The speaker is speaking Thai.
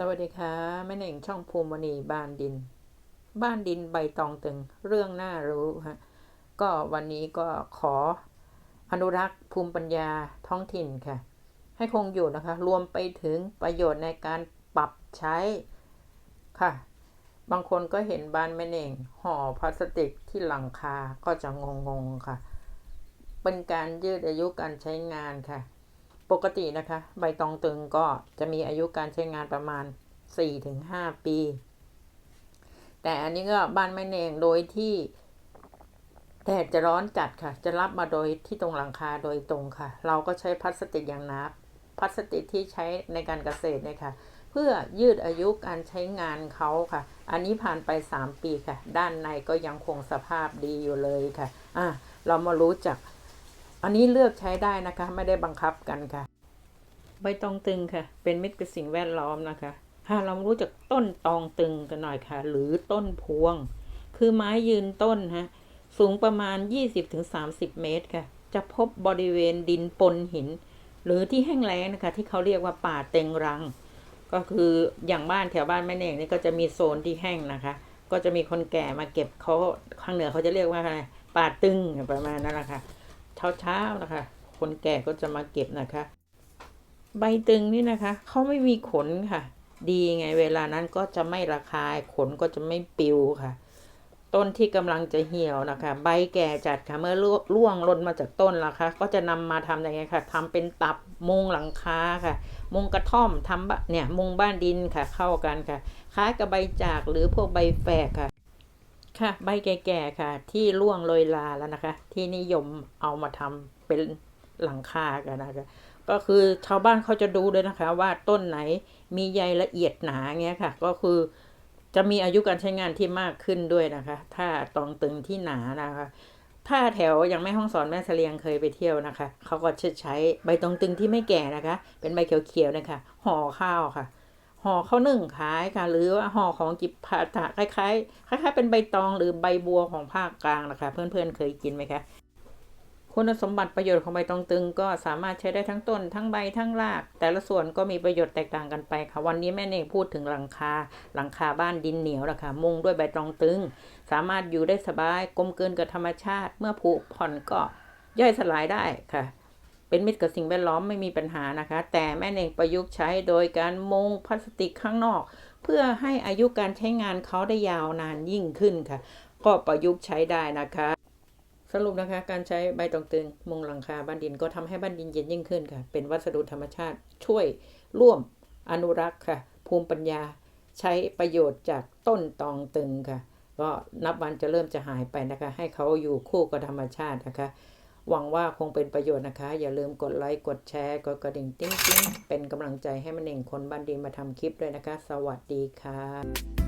สวัสดีค่ะแม่เน่งช่องภูมิณีบ้านดิน บ้านดินใบตองตึงเรื่องน่ารู้ฮะก็วันนี้ก็ขออนุรักษ์ภูมิปัญญาท้องถิ่นค่ะ ให้คงอยู่นะคะ รวมไปถึงประโยชน์ในการปรับใช้ค่ะ บางคนก็เห็นบ้านแม่เน่งห่อพลาสติกที่หลังคาก็จะงงๆค่ะ เป็นการยืดอายุการใช้งานค่ะ ปกตินะคะ ใบตองตึงก็จะมีอายุการใช้งานประมาณ 4-5 ปี แต่อันนี้ก็บ้านแม่เนงโดยที่แดดจะร้อนจัดค่ะ จะรับมาโดยที่ตรงหลังคาโดยตรงค่ะ เราก็ใช้พลาสติกอย่างหนาพลาสติกที่ใช้ในการเกษตรเนี่ยค่ะ เพื่อยืดอายุการใช้งานเขาค่ะ อันนี้ผ่านไป 3 ปีค่ะ ด้านในก็ยังคงสภาพดีอยู่เลยค่ะ อะ เรามารู้จัก อันนี้เลือกใช้ได้นะคะ ไม่ได้บังคับกันค่ะ ใบตองตึงค่ะ เป็นมิตรกับสิ่งแวดล้อมนะคะถ้าเรารู้จักต้นตองตึงกันหน่อยค่ะ หรือต้นพวง คือไม้ยืนต้นฮะสูงประมาณ 20-30 เมตรค่ะ จะพบบริเวณดินปนหิน หรือที่แห้งแล้งนะคะ ที่เขาเรียกว่าป่าเต็งรัง ก็คืออย่างบ้านแถวบ้านแม่เน่งนี่ก็จะมีโซนที่แห้งนะคะ ก็จะมีคนแก่มาเก็บเขาข้างเหนือเขาจะเรียกว่าอะไรป่าตึงประมาณนั้นแหละค่ะ เช้าๆนะคะ คนแก่ก็จะมาเก็บนะคะ ใบตึงนี่นะคะเขาไม่มีขนค่ะ ดีไงเวลานั้นก็จะไม่ระคายขนก็จะไม่ปิวค่ะ ต้นที่กำลังจะเหี่ยวนะคะ ใบแก่จัดค่ะเมื่อร่วงล่นมาจากต้นแล้วคะ ก็จะนำมาทำยังไงค่ะทำเป็นตับมุงหลังคาค่ะ มุงกระท่อมทำเนี่ยมุงบ้านดินค่ะเข้ากันค่ะ คล้ายกับใบจากหรือพวกใบแฝกค่ะ ค่ะ ใบแก่ๆค่ะ ที่ร่วงโรยลาแล้วนะคะ ที่นิยมเอามาทำเป็นหลังคากันนะคะ ก็คือชาวบ้านเขาจะดูด้วยนะคะ ว่าต้นไหนมีใยละเอียดหนาเงี้ยค่ะ ก็คือจะมีอายุการใช้งานที่มากขึ้นด้วยนะคะ ถ้าตองตึงที่หนานะคะ ถ้าแถวยังไม่ห้องสอนแม่เสลียงเคยไปเที่ยวนะคะ เขาก็จะใช้ใบตองตึงที่ไม่แก่นะคะ เป็นใบเขียวๆนะคะห่อข้าวค่ะ ห่อข้าวนึ่งขายค่ะ หรือว่าห่อของจิบผาถะคล้ายๆคล้าย ๆ เป็นใบตองหรือใบบัวของภาคกลางนะคะ เพื่อนๆเคยกินไหมคะคุณสมบัติประโยชน์ของใบตองตึงก็สามารถใช้ได้ทั้งต้น ทั้งใบทั้งราก แต่ละส่วนก็มีประโยชน์แตกต่างกันไปค่ะ วันนี้แม่เน่งพูดถึงหลังคา หลังคาบ้านดินเหนียวนะคะมุงด้วยใบตองตึง สามารถอยู่ได้สบายกลมเกินกับธรรมชาติ เมื่อผุผ่อนก็ย่อยสลายได้ค่ะ เป็นมิตรกับสิ่งแวดล้อมไม่มีปัญหานะคะ แต่แม่เน่งประยุกต์ใช้โดยการมุงพลาสติกข้างนอก เพื่อให้อายุการใช้งานเขาได้ยาวนานยิ่งขึ้นค่ะ ก็ประยุกต์ใช้ได้นะคะสรุปนะคะการใช้ใบตองตึงมุงหลังคาบ้านดินก็ทำให้บ้านดินเย็นยิ่งขึ้นค่ะ เป็นวัสดุธรรมชาติช่วยร่วมอนุรักษ์ค่ะ ภูมิปัญญาใช้ประโยชน์จากต้นตองตึงค่ะ ก็นับวันจะเริ่มจะหายไปนะคะ ให้เขาอยู่คู่กับธรรมชาตินะคะ หวังว่าคงเป็นประโยชน์นะคะ อย่าลืมกดไลค์กดแชร์กดกระดิ่งติ้งติ้งเป็นกำลังใจให้มันเองคนบ้านดินมาทำคลิปด้วยนะคะ สวัสดีค่ะ